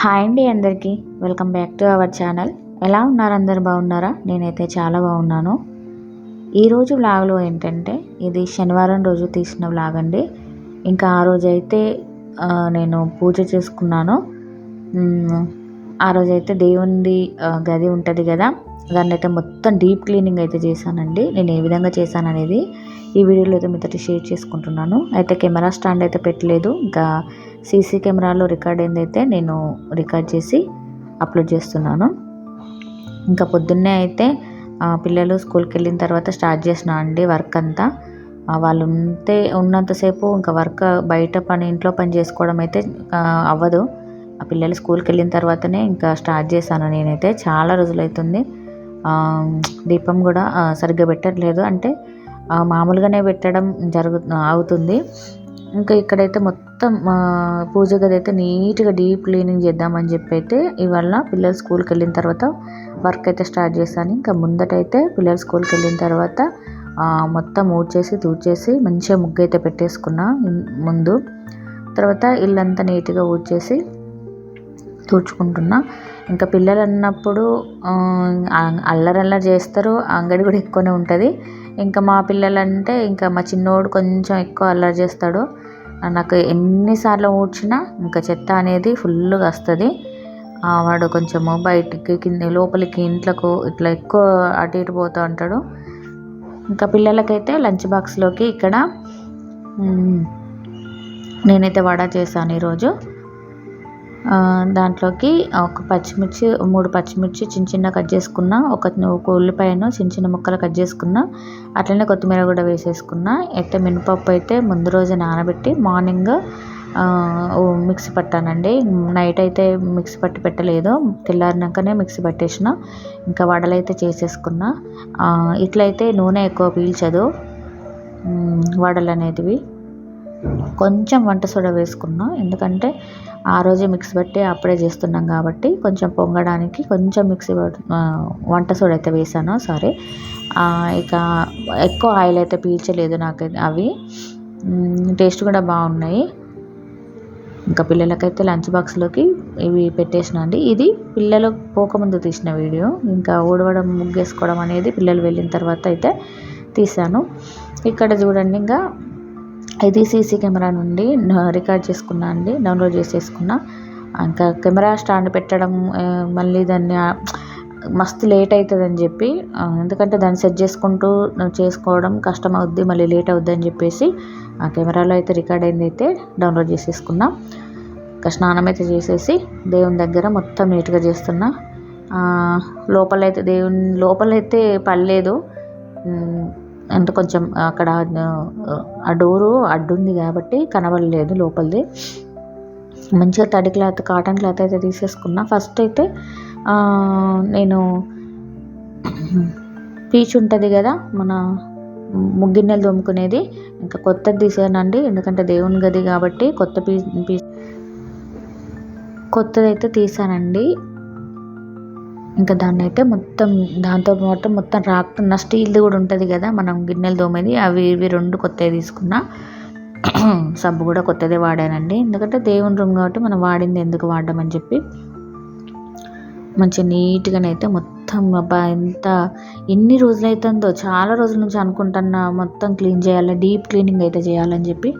Hi అండి అందరికీ. Welcome back to our channel. ఎలా ఉన్నారు? అందరు బాగున్నారా? నేనైతే చాలా బాగున్నాను. ఈరోజు వ్లాగ్లో ఏంటంటే ఇది శనివారం రోజు తీసిన వ్లాగ్ అండి. ఇంకా ఆ రోజు అయితే నేను పూజ చేసుకున్నాను. ఆ రోజైతే అయితే గది ఉంటుంది కదా. దాన్ని అయితే మొత్తం డీప్ క్లీనింగ్ అయితే చేశానండి. నేను ఏ విధంగా చేశాను అనేది ఈ వీడియోలో అయితే మీతో షేర్ చేసుకుంటున్నాను. అయితే కెమెరా స్టాండ్ అయితే పెట్టలేదు. ఇంకా సీసీ కెమెరాలో రికార్డ్ ఏందైతే నేను రికార్డ్ చేసి అప్లోడ్ చేస్తున్నాను. ఇంకా పొద్దున్నే అయితే పిల్లలు స్కూల్కి వెళ్ళిన తర్వాత స్టార్ట్ చేసిన అండి వర్క్ అంతా. వాళ్ళు ఉంటే ఉన్నంతసేపు ఇంకా వర్క్ బయట పని ఇంట్లో పని చేసుకోవడం అయితే అవ్వదు. ఆ పిల్లలు స్కూల్కి వెళ్ళిన తర్వాతనే ఇంకా స్టార్ట్ చేశాను నేనైతే. చాలా రోజులు అవుతుంది దీపం కూడా సరిగ్గా పెట్టట్లేదు. అంటే మామూలుగానే పెట్టడం జరుగు అవుతుంది. ఇంకా ఇక్కడైతే మొత్తం పూజ గది అయితే నీట్గా డీప్ క్లీనింగ్ చేద్దామని చెప్పి అయితే ఇవాళ పిల్లలు స్కూల్కి వెళ్ళిన తర్వాత వర్క్ అయితే స్టార్ట్ చేశాను. ఇంకా ముందటైతే పిల్లలు స్కూల్కి వెళ్ళిన తర్వాత మొత్తం ఊడ్చేసి తూడ్చేసి మంచిగా ముగ్గు అయితే పెట్టేసుకున్నా ముందు. తర్వాత ఇల్లంతా నీట్గా ఊడ్చేసి తూడ్చుకుంటున్నా. ఇంకా పిల్లలు అన్నప్పుడు ఆ, అల్లరల్లరి చేస్తారు. అంగడి కూడా ఎక్కువనే ఉంటుంది. ఇంకా మా పిల్లలు అంటే ఇంకా మా చిన్నోడు కొంచెం ఎక్కువ అల్లరి చేస్తాడు. నాకు ఎన్నిసార్లు ఊడ్చినా ఇంకా చెత్త అనేది ఫుల్గా వస్తుంది. ఆ, వాడు కొంచెము బయటికి కింద లోపలికి ఇంట్లోకి ఇట్లా ఎక్కువ అటు ఇటు పోతూ ఉంటాడు. ఇంకా పిల్లలకైతే లంచ్ బాక్స్లోకి ఇక్కడ నేనైతే వడ చేశాను ఈరోజు. దాంట్లోకి ఒక పచ్చిమిర్చి మూడు పచ్చిమిర్చి చిన్న చిన్న కట్ చేసుకున్న ఒక ఒక ఉల్లిపాయను చిన్న చిన్న ముక్కలు కట్ చేసుకున్న అట్లనే కొత్తిమీర కూడా వేసేసుకున్న అయితే మినపప్పు అయితే ముందు రోజు నానబెట్టి మార్నింగ్ మిక్సీ పట్టానండి. నైట్ అయితే మిక్సీ పట్టి పెట్టలేదు తెల్లారినాకనే మిక్సీ పట్టేసిన ఇంకా వడలు అయితే చేసేసుకున్న. ఇట్లయితే నూనె ఎక్కువ పీల్చదు వడలు అనేటివి. కొంచెం వంట సోడా వేసుకున్నా. ఎందుకంటే ఆ రోజే మిక్స్ పట్టి అప్పుడే చేస్తున్నాం కాబట్టి కొంచెం పొంగడానికి కొంచెం మిక్సీ వంట సోడా అయితే వేసాను. సారీ. ఇక ఎక్కువ ఆయిల్ అయితే పీల్చలేదు నాకు అవి. టేస్ట్ కూడా బాగున్నాయి. ఇంకా పిల్లలకైతే లంచ్ బాక్స్లోకి ఇవి పెట్టేసిన అండి. ఇది పిల్లలు పోకముందు తీసిన వీడియో. ఇంకా ఊడవడం ముగ్గేసుకోవడం అనేది పిల్లలు వెళ్ళిన తర్వాత అయితే తీసాను. ఇక్కడ చూడండి ఇంకా ఇది సీసీ కెమెరా నుండి రికార్డ్ చేసుకున్నా అండి డౌన్లోడ్ చేసేసుకున్నా. ఇంకా కెమెరా స్టాండ్ పెట్టడం మళ్ళీ దాన్ని మస్తు లేట్ అవుతుందని చెప్పి ఎందుకంటే దాన్ని సెట్ చేసుకుంటూ చేసుకోవడం కష్టం అవుద్ది మళ్ళీ లేట్ అవుద్ది అని చెప్పేసి ఆ కెమెరాలో అయితే రికార్డ్ అయింది అయితే డౌన్లోడ్ చేసేసుకున్నా. ఇంకా స్నానం అయితే చేసేసి దేవుని దగ్గర మొత్తం నీట్గా చేస్తున్నా. లోపలైతే దేవుని లోపలైతే పడలేదు. అంటే కొంచెం అక్కడ ఆ, డోరు అడ్డుంది కాబట్టి కనబడలేదు లోపలిది. మంచిగా తడి క్లాత్ కాటన్ క్లాత్ అయితే తీసేసుకున్నా. ఫస్ట్ అయితే నేను పీచ్ ఉంటుంది కదా మన ముగ్గిన్నెలు తోముకునేది. ఇంకా కొత్తది తీసానండి ఎందుకంటే దేవుని గది కాబట్టి కొత్త పీ పీ కొత్తది అయితే తీసానండి. ఇంకా దాన్ని అయితే మొత్తం దాంతో పాటు మొత్తం రాకున్న స్టీల్ది కూడా ఉంటుంది కదా మనం గిన్నెలు తోమేది అవి ఇవి రెండు కొత్తవి తీసుకున్నా. సబ్బు కూడా కొత్తదే వాడానండి. ఎందుకంటే దేవుని రూమ్ కాబట్టి మనం వాడింది ఎందుకు వాడడం అని చెప్పి. మంచి నీట్గానైతే మొత్తం అబ్బా ఎంత ఎన్ని రోజులు అవుతుందో చాలా రోజుల నుంచి అనుకుంటున్నా మొత్తం క్లీన్ చేయాలి డీప్ క్లీనింగ్ అయితే చేయాలని చెప్పి.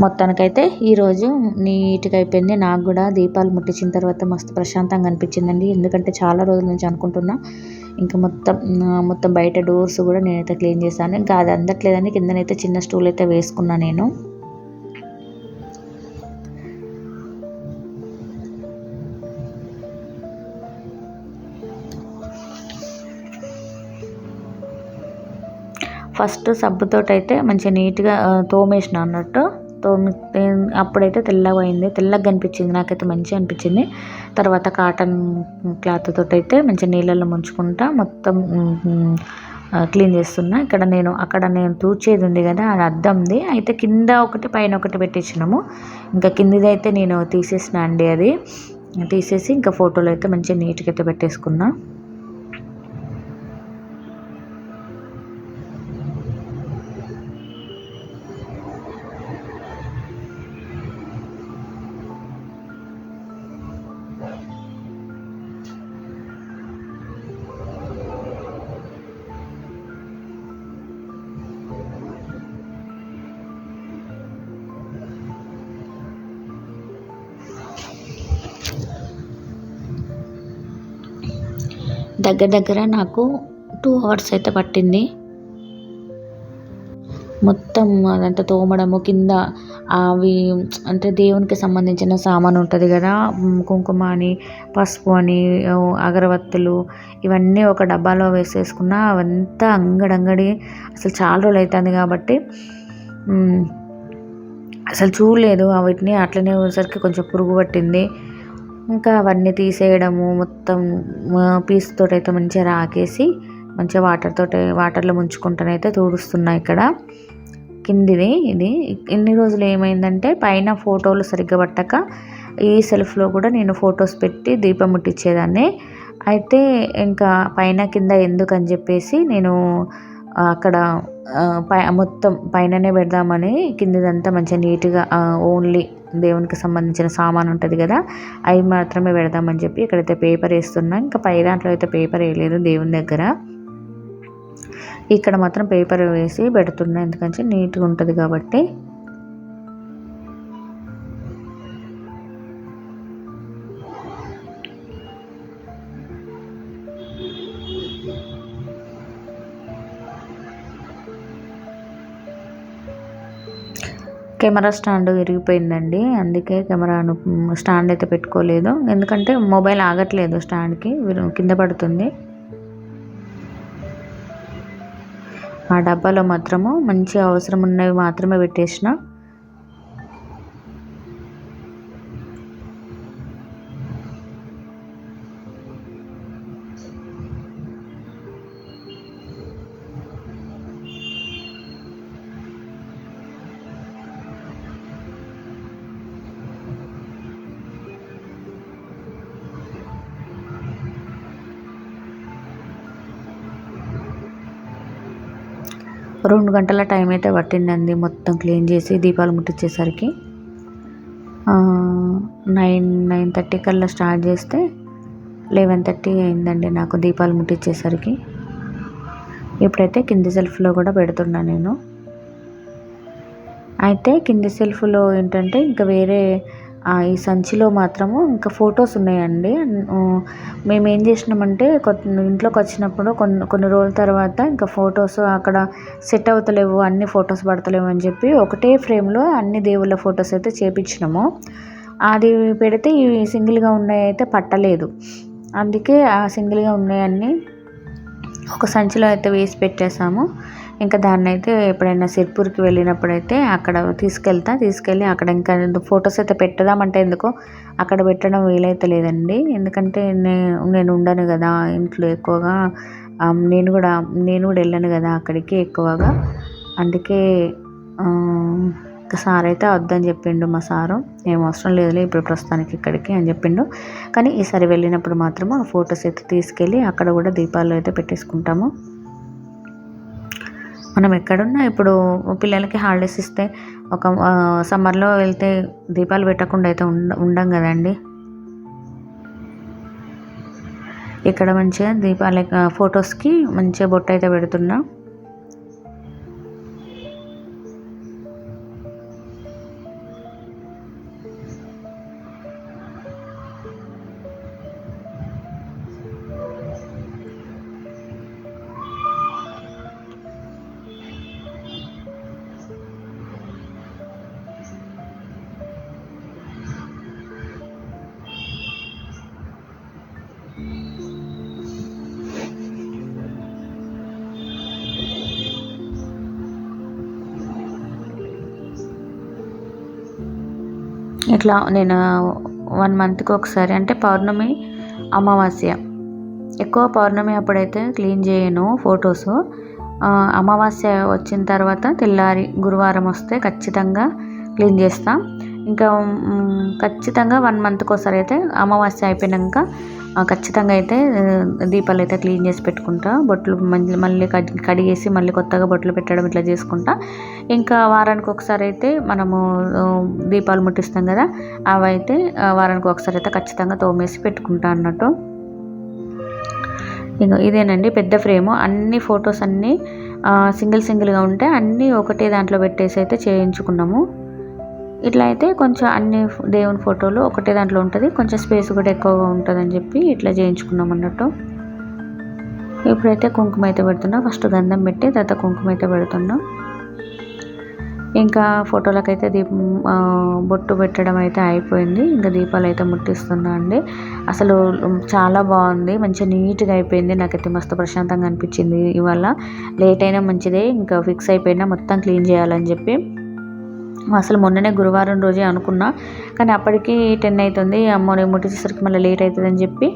మొత్తానికైతే ఈరోజు నీట్గా అయిపోయింది. నాకు కూడా దీపాలు ముట్టించిన తర్వాత మస్తు ప్రశాంతంగా అనిపించిందండి. ఎందుకంటే చాలా రోజుల నుంచి అనుకుంటున్నా ఇంకా మొత్తం మొత్తం బయట డోర్స్ కూడా నేనైతే క్లీన్ చేశాను. ఇంకా అది అందట్లేదని కిందనైతే చిన్న స్టూల్ అయితే వేసుకున్నా నేను. ఫస్ట్ సబ్బుతోటైతే మంచిగా నీట్గా తోమేసిన అన్నట్టు. తోమి అప్పుడైతే తెల్లగా అయింది తెల్లగా కనిపించింది నాకైతే మంచిగా అనిపించింది. తర్వాత కాటన్ క్లాత్ తోటి అయితే మంచిగా నీళ్ళల్లో ముంచుకుంటా మొత్తం క్లీన్ చేస్తున్నా. ఇక్కడ నేను అక్కడ నేను తూచేది ఉంది కదా అది అద్దంది. అయితే కింద ఒకటి పైన ఒకటి పెట్టించినాము ఇంకా కిందిది అయితే నేను తీసేసిన అండి అది. తీసేసి ఇంకా ఫోటోలు అయితే మంచిగా నీట్గా అయితే పెట్టేసుకున్నా. దగ్గర దగ్గర నాకు టూ అవర్స్ అయితే పట్టింది. మొత్తం అదంతా తోమడము కింద అవి అంటే దేవునికి సంబంధించిన సామాను ఉంటుంది కదా కుంకుమ అని పసుపు అని అగరబత్తులు ఇవన్నీ ఒక డబ్బాలో వేసేసుకున్న అవంతా అంగడంగడి అసలు చాలా రోజులు అవుతుంది కాబట్టి అసలు చూడలేదు. వాటిని అట్లనే సరికి కొంచెం పురుగు పట్టింది. ఇంకా అవన్నీ తీసేయడము మొత్తం పీస్తో అయితే మంచిగా రాకేసి మంచిగా వాటర్తో వాటర్లో ముంచుకుంటానైతే తుడుస్తున్నాయి ఇక్కడ. కిందిది ఇది. ఇన్ని రోజులు ఏమైందంటే పైన ఫోటోలు సరిగ్గా పట్టక ఈ సెల్ఫ్లో కూడా నేను ఫొటోస్ పెట్టి దీపం ముట్టించేదాన్ని అయితే ఇంకా పైన కింద ఎందుకు అని చెప్పేసి నేను అక్కడ పై మొత్తం పైననే పెడదామని కిందిదంతా మంచిగా నీట్గా ఓన్లీ దేవునికి సంబంధించిన సామాన్ ఉంటుంది కదా అవి మాత్రమే పెడదామని చెప్పి ఇక్కడైతే పేపర్ వేస్తున్నా. ఇంకా పై దాంట్లో అయితే పేపర్ వేయలేదు దేవుని దగ్గర. ఇక్కడ మాత్రం పేపర్ వేసి పెడుతున్నా ఎందుకంటే నీట్గా ఉంటుంది కాబట్టి. కెమెరా స్టాండ్ విరిగిపోయిందండి. అందుకే కెమెరాను స్టాండ్ అయితే పెట్టుకోలేదు. ఎందుకంటే మొబైల్ ఆగట్లేదు స్టాండ్కి కింద పడుతుంది. ఆ డబ్బాలో మాత్రము మంచి అవసరం ఉన్నవి మాత్రమే పెట్టేసిన. రెండు గంటల టైం అయితే పట్టిందండి మొత్తం క్లీన్ చేసి దీపాలు ముట్టించేసరికి నైన్ నైన్ థర్టీ కల్లా స్టార్ట్ చేస్తే లెవెన్ థర్టీ అయిందండి నాకు దీపాలు ముట్టించేసరికి ఇప్పుడైతే కింది సెల్ఫ్లో కూడా పెడుతున్నా నేను. అయితే కింది సెల్ఫ్లో ఏంటంటే ఇంకా వేరే ఈ సంచిలో మాత్రము ఇంకా ఫొటోస్ ఉన్నాయండి. మేము ఏం చేసినామంటే ఇంట్లోకి వచ్చినప్పుడు కొన్ని కొన్ని రోజుల తర్వాత ఇంకా ఫొటోస్ అక్కడ సెట్ అవుతలేవు అన్ని ఫొటోస్ పడతలేవు అని చెప్పి ఒకటే ఫ్రేమ్లో అన్ని దేవుళ్ళ ఫొటోస్ అయితే చేపించినాము. అది పెడితే ఇవి సింగిల్గా ఉన్నాయి అయితే పట్టలేదు. అందుకే ఆ సింగిల్గా ఉన్నాయన్నీ ఒక సంచిలో అయితే వేసి పెట్టేసాము ఇంకా దాన్ని అయితే ఎప్పుడైనా సిర్పూర్కి వెళ్ళినప్పుడైతే అక్కడ తీసుకెళ్తా తీసుకెళ్ళి అక్కడ ఇంకా ఫొటోస్ అయితే పెట్టదామంటే ఎందుకో అక్కడ పెట్టడం వీలైతే లేదండి. ఎందుకంటే నేను నేను ఉండను కదా ఇంట్లో ఎక్కువగా. నేను కూడా నేను కూడా వెళ్ళాను కదా అక్కడికి ఎక్కువగా. అందుకే సార్ అయితే వద్దని చెప్పిండు మా సారు. ఏం అవసరం లేదులే ఇప్పుడు ప్రస్తుతానికి ఇక్కడికి అని చెప్పిండు. కానీ ఈసారి వెళ్ళినప్పుడు మాత్రము ఆ ఫొటోస్ అయితే తీసుకెళ్ళి అక్కడ కూడా దీపాలు అయితే పెట్టేసుకుంటాము. మనం ఎక్కడున్నా ఇప్పుడు పిల్లలకి హాలిడేస్ ఇస్తే ఒక సమ్మర్లో వెళ్తే దీపాలు పెట్టకుండా అయితే ఉండ ఉండం కదండి. ఇక్కడ మంచిగా దీపాల ఫొటోస్కి మంచిగా బొట్టు అయితే పెడుతున్నా. ఇట్లా నేను వన్ మంత్కి ఒకసారి అంటే పౌర్ణమి అమావాస్య. ఎక్కువ పౌర్ణమి అప్పుడైతే క్లీన్ చేయను ఫొటోస్ అమావాస్య వచ్చిన తర్వాత తెల్లారి గురువారం వస్తే ఖచ్చితంగా క్లీన్ చేస్తాం. ఇంకా ఖచ్చితంగా వన్ మంత్కి ఒకసారి అయితే అమావాస్య అయిపోయాక ఖచ్చితంగా అయితే దీపాలు అయితే క్లీన్ చేసి పెట్టుకుంటా. బొట్లు మళ్ళీ మళ్ళీ కడిగేసి మళ్ళీ కొత్తగా బొట్లు పెట్టడం ఇట్లా చేసుకుంటా. ఇంకా వారానికి ఒకసారి అయితే మనము దీపాలు ముట్టిస్తాం కదా అవి అయితే వారానికి ఒకసారి అయితే ఖచ్చితంగా తోమేసి పెట్టుకుంటా అన్నట్టు. ఇక ఇదేనండి పెద్ద ఫ్రేము. అన్ని ఫొటోస్ అన్నీ సింగిల్ సింగిల్గా ఉంటే అన్నీ ఒకటే దాంట్లో పెట్టేసి అయితే చేయించుకున్నాము. ఇట్లా అయితే కొంచెం అన్ని దేవుని ఫోటోలు ఒకటే దాంట్లో ఉంటుంది. కొంచెం స్పేస్ కూడా ఎక్కువగా ఉంటుందని చెప్పి ఇట్లా చేయించుకున్నాం అన్నట్టు. ఇప్పుడైతే కుంకుమ అయితే పెడుతున్నా. ఫస్ట్ గంధం పెట్టి తర్వాత కుంకుమ అయితే పెడుతున్నాం. ఇంకా ఫోటోలకైతే దీపం బొట్టు పెట్టడం అయితే అయిపోయింది. ఇంకా దీపాలు అయితే ముట్టిస్తున్నా అండి. అసలు చాలా బాగుంది. మంచిగా నీట్గా అయిపోయింది. నాకైతే మస్తు ప్రశాంతంగా అనిపించింది ఇవాళ. లేట్ అయినా మంచిదే. ఇంకా ఫిక్స్ అయిపోయినా మొత్తం క్లీన్ చేయాలని చెప్పి. అసలు మొన్ననే గురువారం రోజే అనుకున్నా. కానీ అప్పటికి టెన్ అవుతుంది అమ్మో నేను ముట్టించేసరికి మళ్ళీ లేట్ అవుతుందని చెప్పి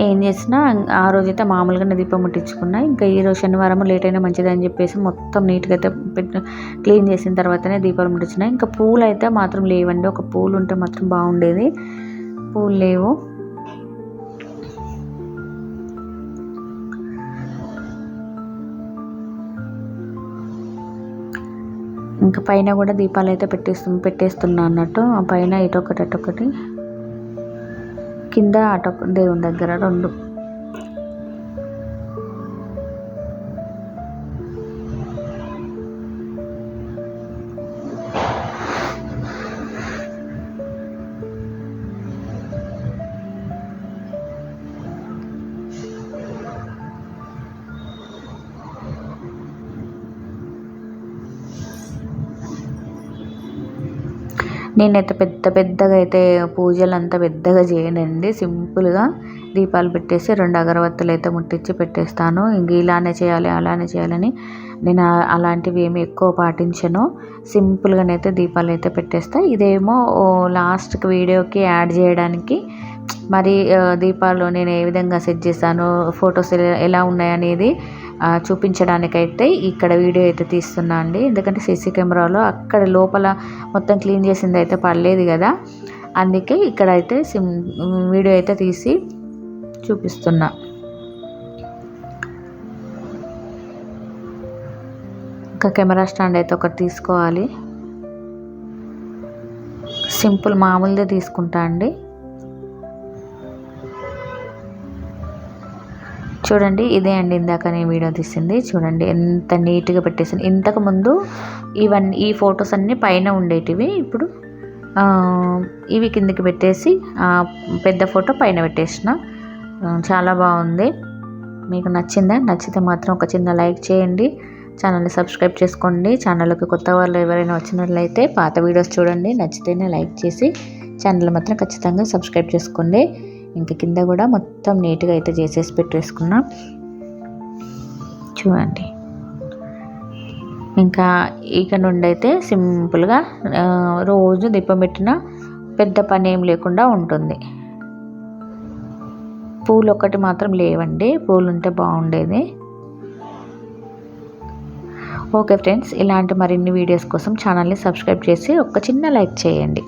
ఏం చేసినా ఆ రోజైతే మామూలుగానే దీపం ముట్టించుకున్నా. ఇంకా ఈ రోజు శనివారం లేట్ అయినా మంచిదని చెప్పేసి మొత్తం నీట్గా అయితే క్లీన్ చేసిన తర్వాతనే దీపాలు ముట్టించిన ఇంకా పూలు అయితే మాత్రం లేవండి. ఒక పూలు ఉంటే మాత్రం బాగుండేది. పూలు లేవు. ఇంకా పైన కూడా దీపాలు అయితే పెట్టేస్తు పెట్టేస్తున్నా అన్నట్టు. ఆ పైన ఇటొకటి అటొకటి. కింద అటొక దేవుని దగ్గర రెండు. నేనైతే పెద్ద పెద్దగా అయితే పూజలు అంతా పెద్దగా చేయనండి. సింపుల్గా దీపాలు పెట్టేసి రెండు అగరబత్తులు అయితే ముట్టించి పెట్టేస్తాను. ఇంక ఇలానే చేయాలి అలానే చేయాలని నేను అలాంటివి ఏమి ఎక్కువ పాటించను. సింపుల్గానైతే దీపాలు అయితే పెట్టేస్తా. ఇదేమో లాస్ట్కి వీడియోకి యాడ్ చేయడానికి మరి దీపాలు నేను ఏ విధంగా సెట్ చేశాను ఫొటోస్ ఎలా- ఎలా ఉన్నాయనేది చూపించడానికైతే ఇక్కడ వీడియో అయితే తీస్తున్నా అండి. ఎందుకంటే సీసీ కెమెరాలో అక్కడ లోపల మొత్తం క్లీన్ చేసింది అయితే పడలేదు కదా. అందుకే ఇక్కడ అయితే సిమ్ వీడియో అయితే తీసి చూపిస్తున్నా. ఇంకా కెమెరా స్టాండ్ అయితే ఒకటి తీసుకోవాలి. సింపుల్ మామూలుదే తీసుకుంటా అండి. చూడండి ఇదే అండి ఇందాక నేను వీడియో తీసింది. చూడండి ఎంత నీట్గా పెట్టేసింది. ఇంతకుముందు ఇవన్నీ ఈ ఫొటోస్ అన్నీ పైన ఉండేటివి. ఇప్పుడు ఇవి కిందికి పెట్టేసి పెద్ద ఫోటో పైన పెట్టేసిన. చాలా బాగుంది. మీకు నచ్చిందా? నచ్చితే మాత్రం ఒక చిన్న లైక్ చేయండి. ఛానల్ని సబ్స్క్రైబ్ చేసుకోండి. ఛానల్కి కొత్త వాళ్ళు ఎవరైనా వచ్చినట్లయితే పాత వీడియోస్ చూడండి. నచ్చితేనే లైక్ చేసి ఛానల్ మాత్రం ఖచ్చితంగా సబ్స్క్రైబ్ చేసుకోండి. ఇంకా కింద కూడా మొత్తం నీట్గా అయితే చేసేసి పెట్టేసుకున్నా. చూడండి. ఇంకా ఇక నుండి అయితే సింపుల్గా రోజు దీపం పెట్టిన పెద్ద పని ఏం లేకుండా ఉంటుంది. పూలు ఒకటి మాత్రం లేవండి. పూలు ఉంటే బాగుండేది. ఓకే ఫ్రెండ్స్ ఇలాంటి మరిన్ని వీడియోస్ కోసం ఛానల్ని సబ్స్క్రైబ్ చేసి ఒక చిన్న లైక్ చేయండి.